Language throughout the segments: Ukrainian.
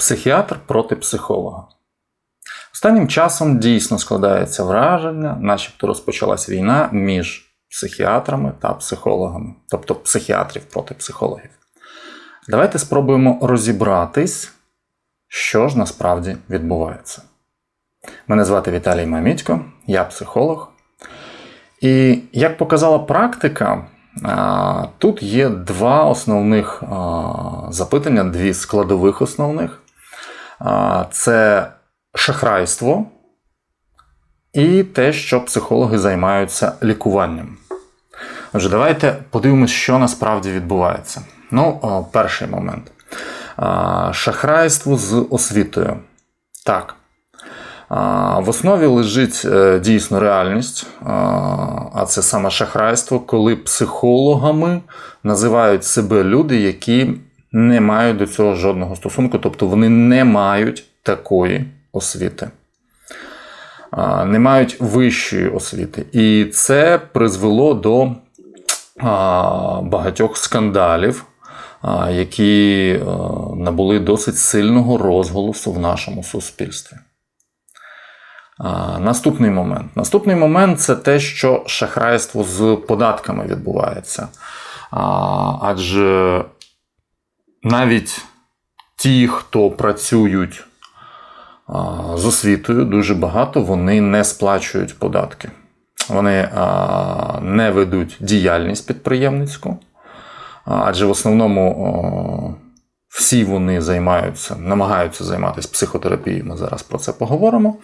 Психіатр проти психолога. Останнім часом дійсно складається враження, начебто розпочалась війна між психіатрами та психологами, тобто психіатрів проти психологів. Давайте спробуємо розібратись, що ж насправді відбувається. Мене звати Віталій Мамітько, я психолог. І як показала практика, тут є два основних запитання, дві складових основних. Це шахрайство і те, що психологи займаються лікуванням. Отже, давайте подивимось, що насправді відбувається. Ну, перший момент. Шахрайство з освітою. Так. В основі лежить е, дійсно реальність, а це саме шахрайство, коли психологами називають себе люди, які не мають до цього жодного стосунку, тобто вони не мають такої освіти. Не мають вищої освіти. І це призвело до багатьох скандалів, які набули досить сильного розголосу в нашому суспільстві. Наступний момент. Наступний момент це те, що шахрайство з податками відбувається. Адже навіть ті, хто працюють з освітою, дуже багато вони не сплачують податки. Вони не ведуть діяльність підприємницьку, адже в основному всі вони займаються, намагаються займатися психотерапією. Ми зараз про це поговоримо.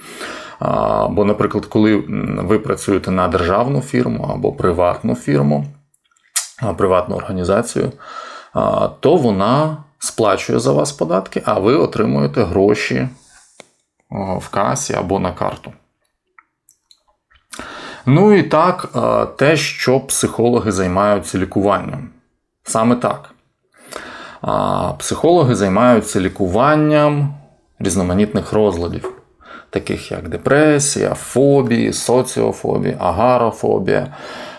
Бо, наприклад, коли ви працюєте на державну фірму або приватну фірму, приватну організацію, то вона сплачує за вас податки, а ви отримуєте гроші в касі або на карту. Ну і так, те, що психологи займаються лікуванням. Саме так. Психологи займаються лікуванням різноманітних розладів, таких як депресія, фобії, соціофобія, агарофобія,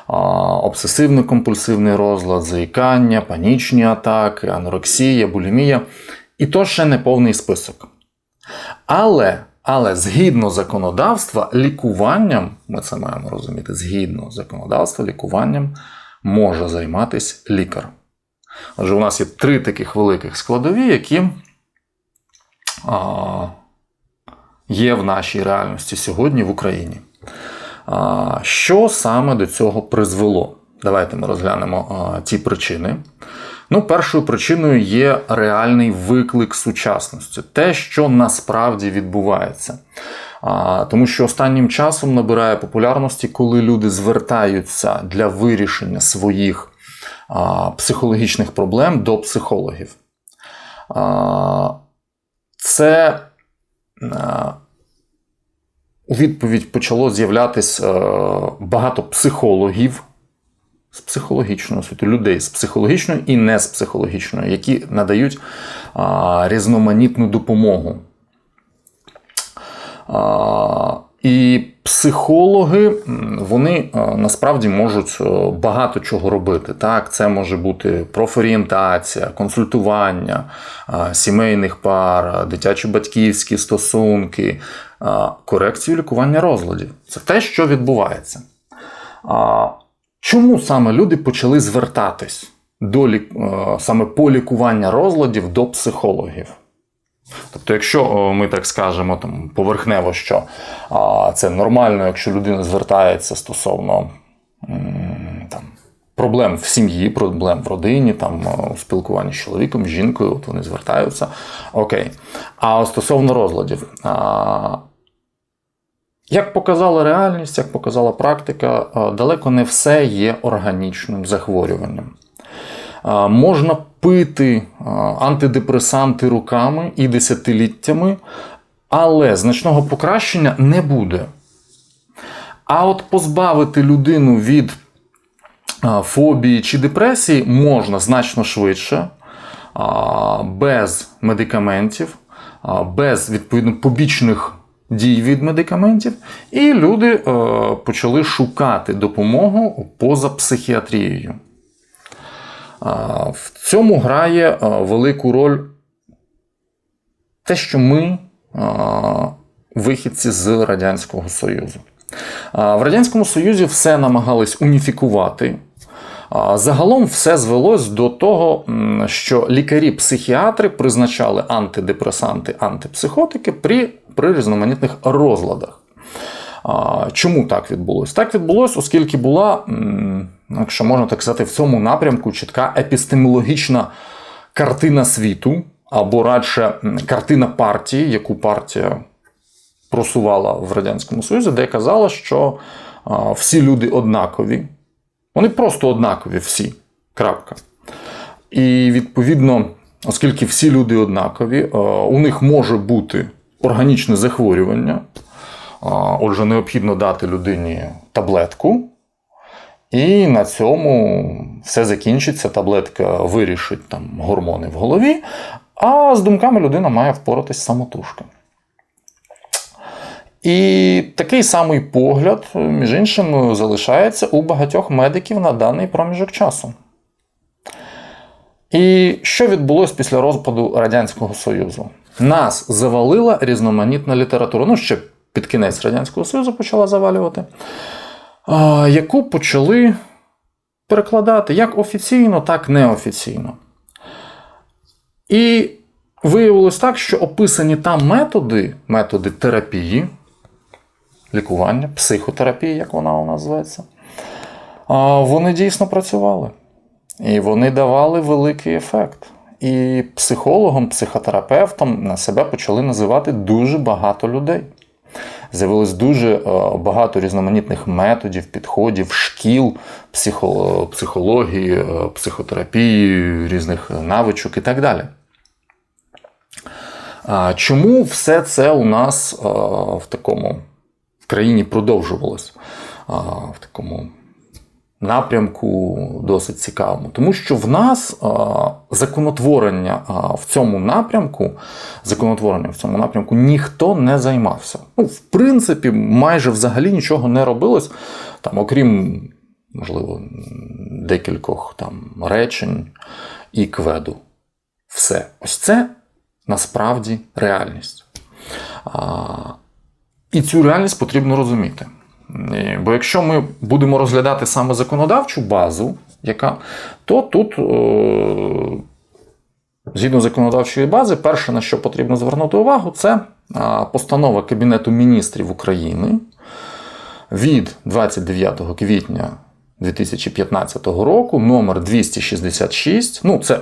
обсесивно-компульсивний розлад, заїкання, панічні атаки, анорексія, булімія. І то ще не повний список. Але, але згідно законодавства, лікуванням, ми це маємо розуміти, згідно законодавства, лікуванням може займатися лікар. Отже, у нас є три таких великих складові, які а, є в нашій реальності сьогодні в Україні. Що саме до цього призвело? Давайте ми розглянемо ті причини. Ну, першою причиною є реальний виклик сучасності, те, що насправді відбувається. А, Тому що останнім часом набирає популярності, коли люди звертаються для вирішення своїх а, психологічних проблем до психологів. А, Це а, у відповідь почало з'являтися багато психологів з психологічною освітою, людей з психологічною і не з психологічною, які надають а, різноманітну допомогу. А, і психологи вони насправді можуть багато чого робити. Так, Це може бути профорієнтація, консультування сімейних пар, дитячо-батьківські стосунки, корекцію лікування розладів. Це те, що відбувається. Чому саме люди почали звертатись до саме по лікування розладів до психологів? Тобто, якщо ми так скажемо там, поверхнево, що це нормально, якщо людина звертається стосовно там, проблем в сім'ї, проблем в родині, там, у спілкуванні з чоловіком, з жінкою, от вони звертаються. Окей. А стосовно розладів, як показала реальність, як показала практика, далеко не все є органічним захворюванням. Можна пити антидепресанти руками і десятиліттями, але значного покращення не буде. А от позбавити людину від фобії чи депресії можна значно швидше, без медикаментів, без відповідно побічних дій від медикаментів, і люди почали шукати допомогу поза психіатрією. В цьому грає велику роль те, що ми а, вихідці з Радянського Союзу. В Радянському Союзі все намагались уніфікувати. Загалом все звелось до того, що лікарі-психіатри призначали антидепресанти, антипсихотики при, при різноманітних розладах. Чому так відбулося? Так відбулося, оскільки була, якщо можна так сказати, в цьому напрямку чітка епістемологічна картина світу, або радше картина партії, яку партія просувала в Радянському Союзі, де казала, що всі люди однакові. Вони просто однакові всі. Крапка. І відповідно, оскільки всі люди однакові, у них може бути органічне захворювання. Отже, необхідно дати людині таблетку, і на цьому все закінчиться. Таблетка вирішить там гормони в голові, а з думками людина має впоратись самотужки. І такий самий погляд, між іншим, залишається у багатьох медиків на даний проміжок часу. І що відбулося після розпаду Радянського Союзу? Нас завалила різноманітна література. Ну, ще під кінець Радянського Союзу почала завалювати, яку почали перекладати як офіційно, так і неофіційно. І виявилось так, що описані там методи, методи терапії, лікування, психотерапії, як вона у нас зветься, вони дійсно працювали. І вони давали великий ефект. І психологом, психотерапевтом на себе почали називати дуже багато людей. З'явилось дуже е, багато різноманітних методів, підходів, шкіл психо- психології, е, психотерапії, різних навичок і так далі. Чому все це у нас е, в такому в країні продовжувалось в такому напрямку досить цікавому? Тому що в нас законотворення в цьому напрямку, законотворення в цьому напрямку ніхто не займався. Ну, в принципі, майже взагалі нічого не робилось, там, окрім, можливо, декількох там речень і кведу. Все. Ось це насправді реальність. І цю реальність потрібно розуміти. І- Бо якщо ми будемо розглядати саме законодавчу базу, яка, то тут, е, згідно законодавчої бази, перше, на що потрібно звернути увагу, це постанова Кабінету міністрів України від 29 квітня 2015 року, номер 266. Ну, це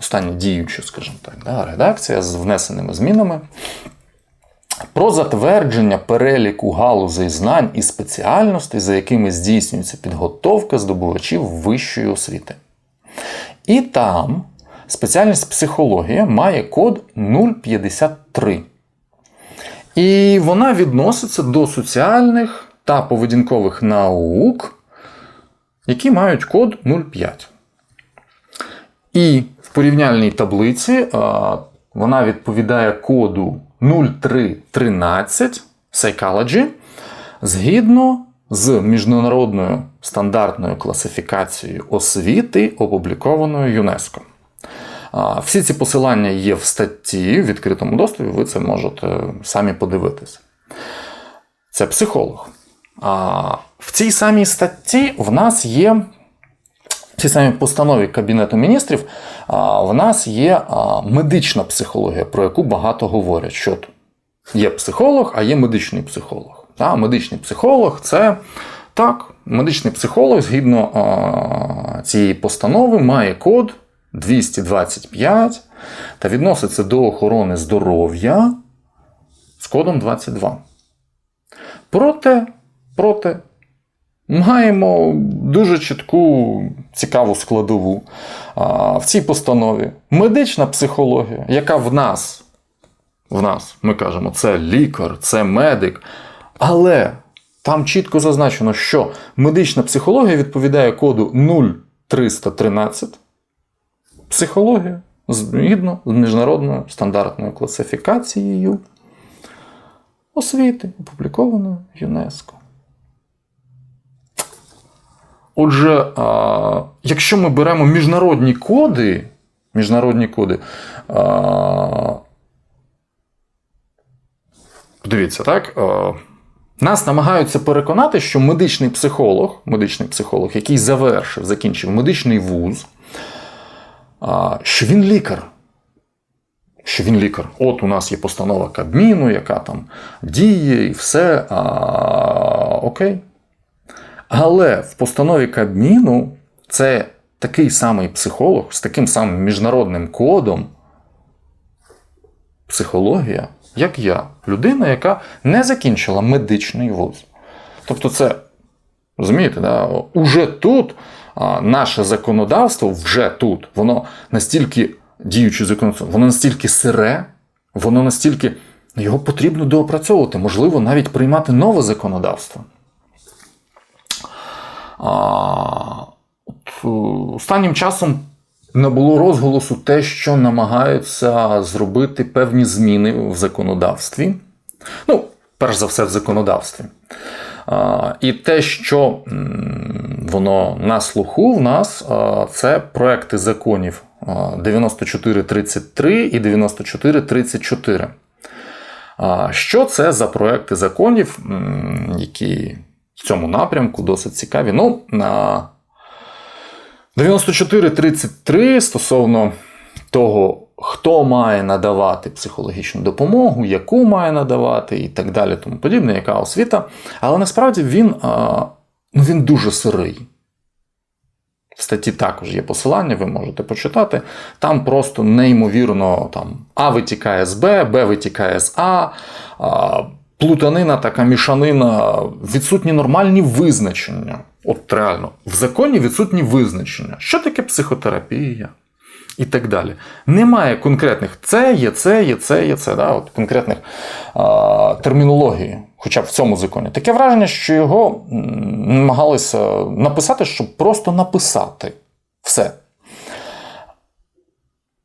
остання діюча, скажімо так, да, редакція з внесеними змінами. Про затвердження переліку галузей знань і спеціальностей, за якими здійснюється підготовка здобувачів вищої освіти. І там спеціальність психологія має код 053. І вона відноситься до соціальних та поведінкових наук, які мають код 05. І в порівняльній таблиці вона відповідає коду 0313 Psychology згідно з міжнародною стандартною класифікацією освіти, опублікованою ЮНЕСКО. Всі ці посилання є в статті в відкритому доступі, ви це можете самі подивитися. Це психолог. В цій самій статті в нас є цій самій постанові Кабінету міністрів в нас є медична психологія, про яку багато говорять. Що є психолог, а є медичний психолог. Медичний психолог це так, медичний психолог, згідно цієї постанови, має код 225 та відноситься до охорони здоров'я з кодом 22. Проте, проте маємо дуже чітку цікаву складову а, в цій постанові. Медична психологія, яка в нас, в нас, ми кажемо, це лікар, це медик. Але там чітко зазначено, що медична психологія відповідає коду 0313. Психологія згідно з міжнародною стандартною класифікацією освіти, опублікованою ЮНЕСКО. Отже, якщо ми беремо міжнародні коди, міжнародні коди, дивіться, так. Нас намагаються переконати, що медичний психолог, медичний психолог, який завершив, закінчив медичний вуз, що він лікар. Що він лікар. От у нас є постанова Кабміну, яка там діє, і все. А, Окей. Але в постанові Кабміну це такий самий психолог з таким самим міжнародним кодом. Психологія, як я, людина, яка не закінчила медичний вуз. Тобто, це, розумієте, да, уже тут наше законодавство, вже тут, воно настільки діюче законодавство, воно настільки сире, воно настільки його потрібно доопрацьовувати, можливо, навіть приймати нове законодавство. От, е, Останнім часом не було розголосу те, що намагаються зробити певні зміни в законодавстві. Ну, перш за все, в законодавстві. І те, що воно на слуху в нас, це проекти законів 9433 і 9434. Що це за проекти законів, які в цьому напрямку досить цікаві? Ну, на 94.33 стосовно того, хто має надавати психологічну допомогу, яку має надавати, і так далі, тому подібне, яка освіта. Але насправді він, ну, він дуже сирий. В статті також є посилання, ви можете почитати. Там просто неймовірно там, А витікає з Б, Б витікає з А. Плутанина, така мішанина, відсутні нормальні визначення. От реально, в законі відсутні визначення. Що таке психотерапія? І так далі. Немає конкретних це є, це є, це є, це, да? От конкретних а, термінології, хоча б в цьому законі. Таке враження, що його намагалися написати, щоб просто написати все.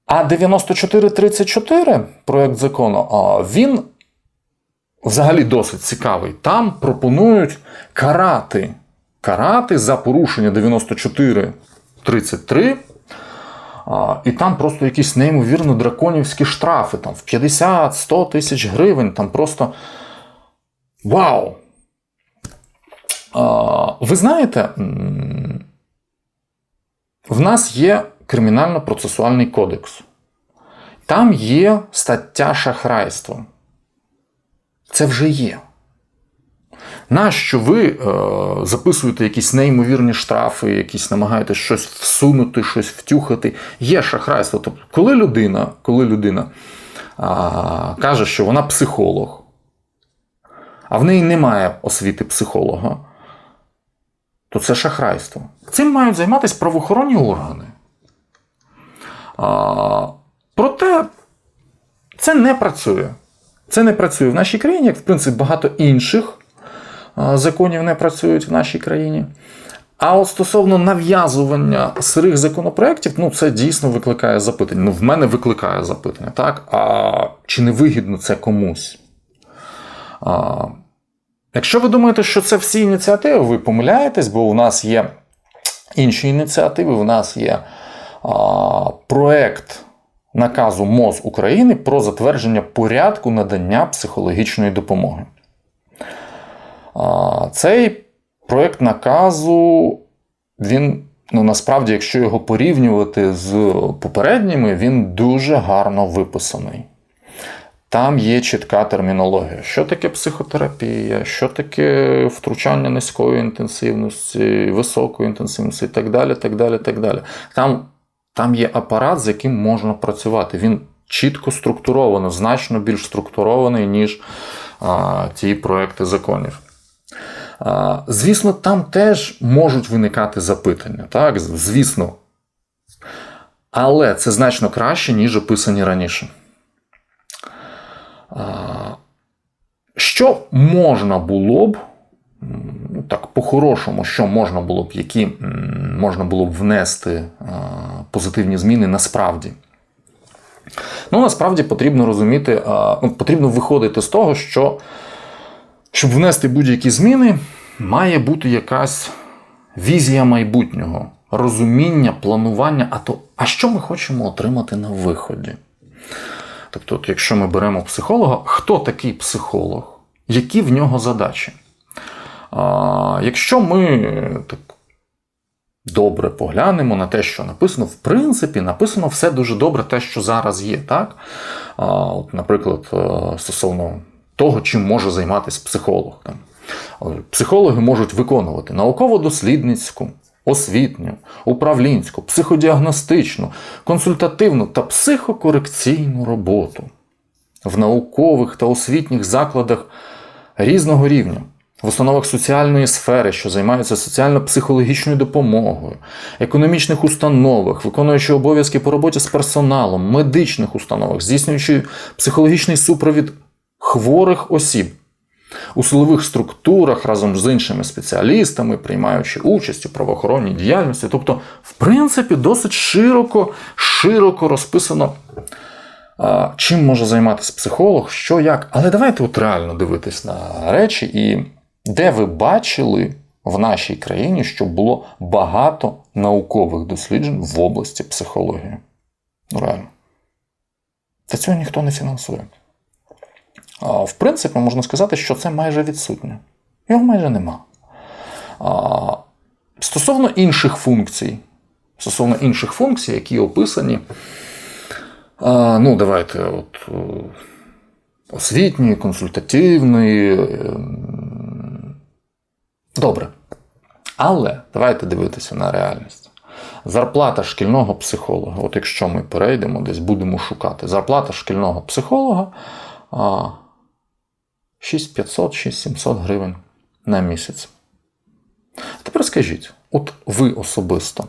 А 9434 проєкт закону, він взагалі досить цікавий. Там пропонують карати карати за порушення 94-33. І там просто якісь неймовірно драконівські штрафи там, в 50-100 тисяч гривень. Там просто вау! Ви знаєте, в нас є кримінально-процесуальний кодекс. Там є стаття шахрайства. Це вже є. Нащо ви е, записуєте якісь неймовірні штрафи, якісь намагаєтесь щось всунути, щось втюхати? Є шахрайство. Тобто, коли людина коли людина а, каже, що вона психолог, а в неї немає освіти психолога, то це шахрайство. Цим мають займатися правоохоронні органи. А, Проте це не працює. Це не працює в нашій країні, як в принципі багато інших законів не працюють в нашій країні. А от стосовно нав'язування сирих законопроєктів, ну це дійсно викликає запитання. Ну, в мене викликає запитання, так? А чи не вигідно це комусь? А, Якщо ви думаєте, що це всі ініціативи, ви помиляєтесь, бо у нас є інші ініціативи, у нас є а, проект наказу МОЗ України про затвердження порядку надання психологічної допомоги. Цей проєкт наказу, він, ну насправді, якщо його порівнювати з попередніми, він дуже гарно виписаний. Там є чітка термінологія. Що таке психотерапія, що таке втручання низької інтенсивності, високої інтенсивності і так далі. так далі, так далі. Там там є апарат, з яким можна працювати. Він чітко структуровано, значно більш структурований, ніж а, ті проекти законів. Звісно, там теж можуть виникати запитання, так, звісно. Але це значно краще, ніж описані раніше. Що можна було б, так, по-хорошому, що можна було б, які можна було б внести позитивні зміни насправді? Ну, насправді потрібно розуміти, ну, потрібно виходити з того, що щоб внести будь-які зміни, має бути якась візія майбутнього, розуміння, планування, а то, а що ми хочемо отримати на виході? Тобто, якщо ми беремо психолога, хто такий психолог? які в нього задачі. А, Якщо ми е, так добре поглянемо на те, що написано, в принципі, написано все дуже добре, те, що зараз є. Так? А, от, Наприклад, е, стосовно того, чим може займатися психолог. Там. Психологи можуть виконувати науково-дослідницьку, освітню, управлінську, психодіагностичну, консультативну та психокорекційну роботу в наукових та освітніх закладах різного рівня. В установах соціальної сфери, що займаються соціально-психологічною допомогою, економічних установах, виконуючи обов'язки по роботі з персоналом, медичних установах, здійснюючи психологічний супровід хворих осіб, у силових структурах разом з іншими спеціалістами, приймаючи участь у правоохоронній діяльності. Тобто, в принципі, досить широко, широко розписано, чим може займатися психолог, що як. Але давайте от реально дивитись на речі, і де ви бачили в нашій країні, щоб було багато наукових досліджень в області психології. Ну, реально. Та цього ніхто не фінансує. В принципі, можна сказати, що це майже відсутнє. Його майже нема. Стосовно інших функцій, стосовно інших функцій, які описані, ну, давайте, от, е, освітньої, консультативної. Добре. Але давайте дивитися на реальність. Зарплата шкільного психолога, от якщо ми перейдемо, десь будемо шукати, зарплата шкільного психолога 6500, 6700 гривень на місяць. Тепер скажіть, от ви особисто,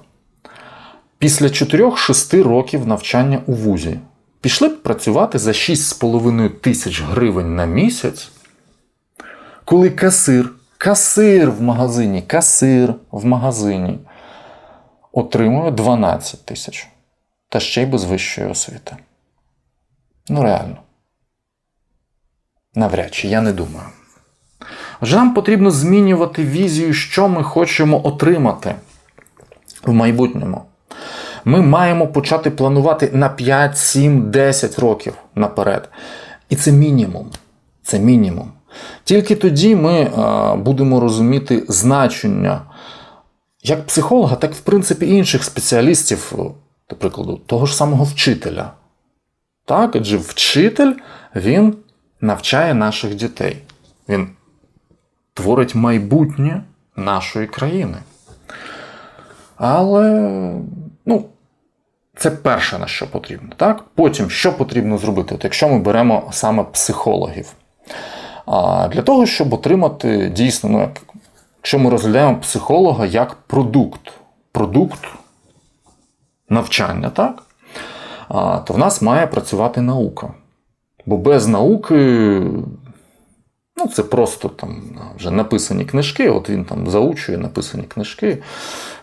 після 4-6 років навчання у вузі пішли б працювати за 6,5 тисяч гривень на місяць, коли касир, касир в магазині, касир в магазині отримує 12 тисяч. Та ще й без вищої освіти. Ну, реально. Навряд чи я не думаю. Отже, нам потрібно змінювати візію, що ми хочемо отримати в майбутньому. Ми маємо почати планувати на 5, 7, 10 років наперед. І це мінімум. Це мінімум. Тільки тоді ми будемо розуміти значення як психолога, так і в принципі інших спеціалістів, до прикладу, того ж самого вчителя. Так, адже вчитель він навчає наших дітей. Він творить майбутнє нашої країни. Але, ну, це перше, на що потрібно. Так? Потім, що потрібно зробити, От якщо ми беремо саме психологів. Для того, щоб отримати дійсно, ну, як, якщо ми розглядаємо психолога як продукт, продукт навчання, так? То в нас має працювати наука. Бо без науки ну, це просто там вже написані книжки, от він там заучує написані книжки,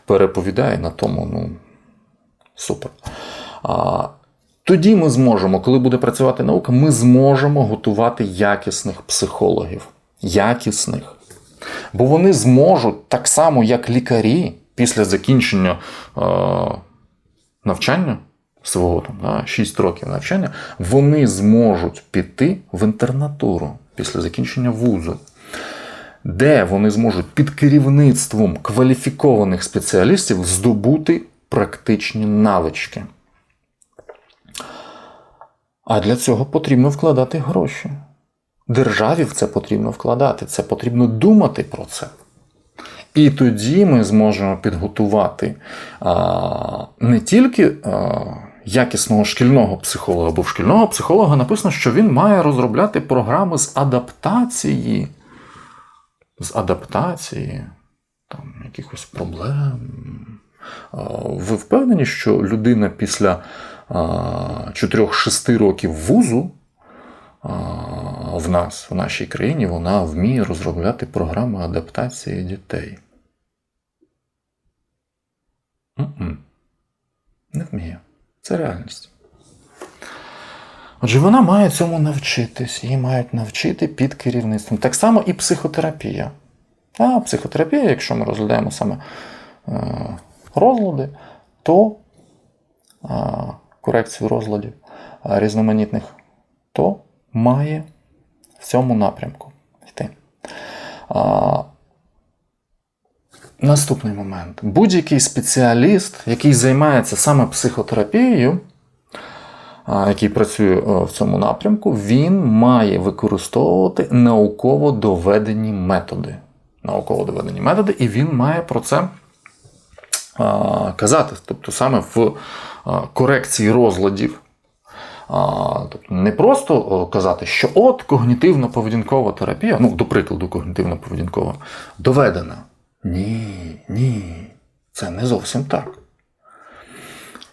переповідає на тому, ну, супер. А, Тоді ми зможемо, коли буде працювати наука, ми зможемо готувати якісних психологів. Якісних. Бо вони зможуть так само, як лікарі після закінчення е, навчання свого там, да, 6 років навчання, вони зможуть піти в інтернатуру після закінчення вузу, де вони зможуть під керівництвом кваліфікованих спеціалістів здобути практичні навички. А для цього потрібно вкладати гроші. Державі в це потрібно вкладати, це потрібно думати про це. І тоді ми зможемо підготувати а, не тільки а, якісного шкільного психолога, бо в шкільного психолога написано, що він має розробляти програми з адаптації, з адаптації там, якихось проблем. Ви впевнені, що людина після 4-6 років вузу в нас, в нашій країні, вона вміє розробляти програми адаптації дітей? Не вміє. Це реальність. Отже, вона має цьому навчитись, її мають навчити під керівництвом. Так само і психотерапія. А психотерапія, якщо ми розглядаємо саме е, розлади, то корекцію розладів різноманітних, то має в цьому напрямку. А, наступний момент. Будь-який спеціаліст, який займається саме психотерапією, який працює е, в цьому напрямку, він має використовувати науково доведені методи. Науково доведені методи, і він має про це казати. Тобто саме в корекції розладів. Тобто не просто казати, що от когнітивно-поведінкова терапія, ну, до прикладу, когнітивно-поведінкова, доведена. Ні, ні, це не зовсім так.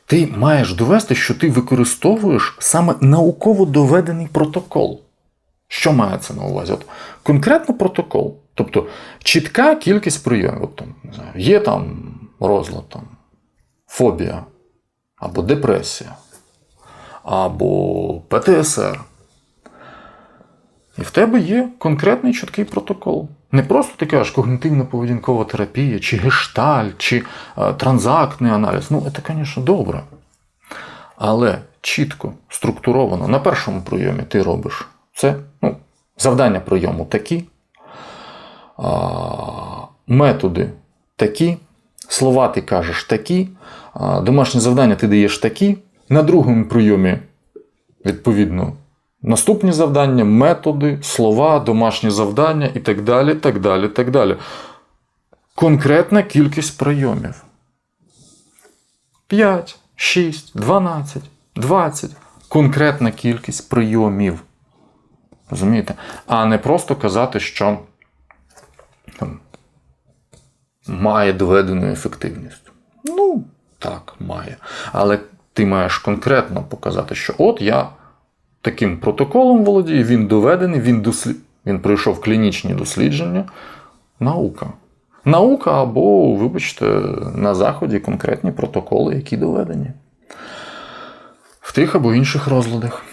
Ти маєш довести, що ти використовуєш саме науково доведений протокол. Що мається на увазі? От, конкретно протокол. Тобто чітка кількість прийомів. Там, не знаю, є там розлад, там, фобія або депресія, або ПТСР. І в тебе є конкретний чіткий протокол. Не просто ти кажеш когнітивно-поведінкова терапія, чи гешталь, чи е, транзактний аналіз. Ну, це, звісно, добре. Але чітко, структуровано на першому прийомі ти робиш це. Ну, завдання прийому такі, а, методи такі, слова ти кажеш такі, домашні завдання ти даєш такі. На другому прийомі, відповідно, наступні завдання, методи, слова, домашні завдання і так далі. так далі, так далі. Конкретна кількість прийомів. 5, 6, 12, 20. Конкретна кількість прийомів. Розумієте? А не просто казати, що там, має доведену ефективність. Ну, так, має. Але ти маєш конкретно показати, що от я таким протоколом володію, він доведений, він, дослід... він пройшов клінічні дослідження. Наука. Наука або, вибачте, на заході конкретні протоколи, які доведені. В тих або інших розладах.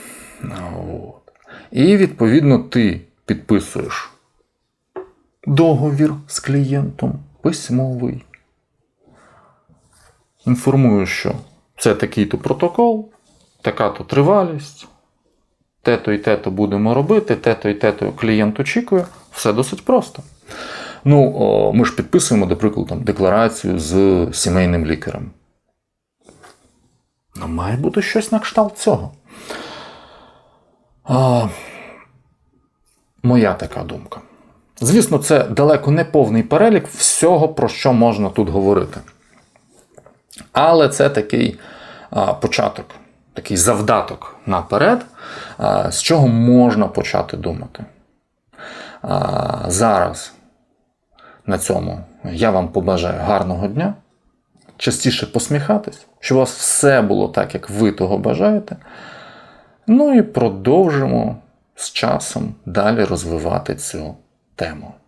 От. І, відповідно, ти підписуєш договір з клієнтом письмовий. Інформуєш, що це такий-то протокол, така-то тривалість, те-то і те-то будемо робити, те-то і те-то клієнт очікує. Все досить просто. Ну, ми ж підписуємо, до прикладу, там, декларацію з сімейним лікарем. Ну, має бути щось на кшталт цього. А, моя така думка. Звісно, це далеко не повний перелік всього, про що можна тут говорити. Але це такий а, початок, такий завдаток наперед, а, з чого можна почати думати. А, зараз на цьому я вам побажаю гарного дня, частіше посміхатись, щоб у вас все було так, як ви того бажаєте. Ну і продовжимо з часом далі розвивати цю тему.